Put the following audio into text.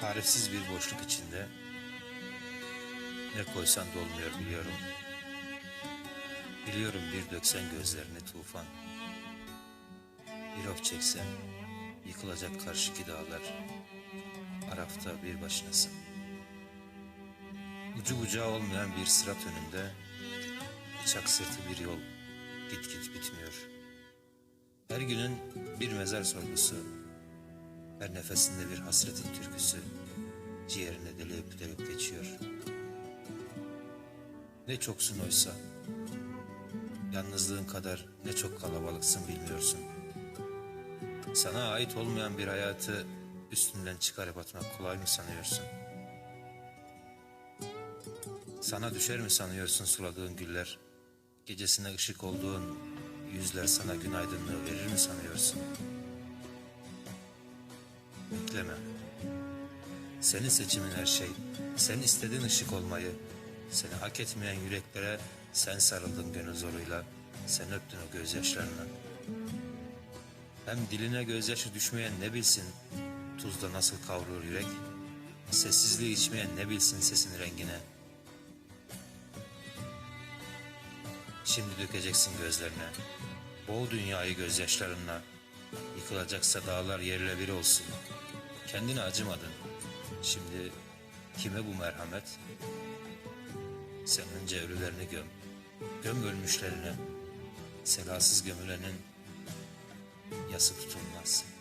Tarifsiz bir boşluk içinde ne koysan dolmuyor biliyorum. Biliyorum bir döksen gözlerini tufan. Bir of çeksen yıkılacak karşıki dağlar. Arafta bir başınasın. Ucu bucağı olmayan bir sırat önünde bıçak sırtı bir yol git git bitmiyor. Her günün bir mezar sorgusu, her nefesinde bir hasretin türküsü ciğerine delip delip geçiyor. Ne çoksun oysa, yalnızlığın kadar ne çok kalabalıksın bilmiyorsun. Sana ait olmayan bir hayatı üstünden çıkarıp atmak kolay mı sanıyorsun? Sana düşer mi sanıyorsun suladığın güller? Gecesine ışık olduğun yüzler sana gün aydınlığı verir mi sanıyorsun? Bekleme. Senin seçimin her şey. Sen istedin ışık olmayı. Seni hak etmeyen yüreklere sen sarıldın gönül zoruyla. Sen öptün o gözyaşlarını. Hem diline gözyaşı düşmeyen ne bilsin tuzda nasıl kavrulur yürek. Sessizliği içmeyen ne bilsin sesin rengine. Şimdi dökeceksin gözlerine. Boğ dünyayı gözyaşlarınla. Yıkılacaksa dağlar yerle bir olsun. Kendine acımadın. Şimdi kime bu merhamet? Sen önce göm. Göm ölmüşlerini. Selasız gömülenin yası tutulmaz.''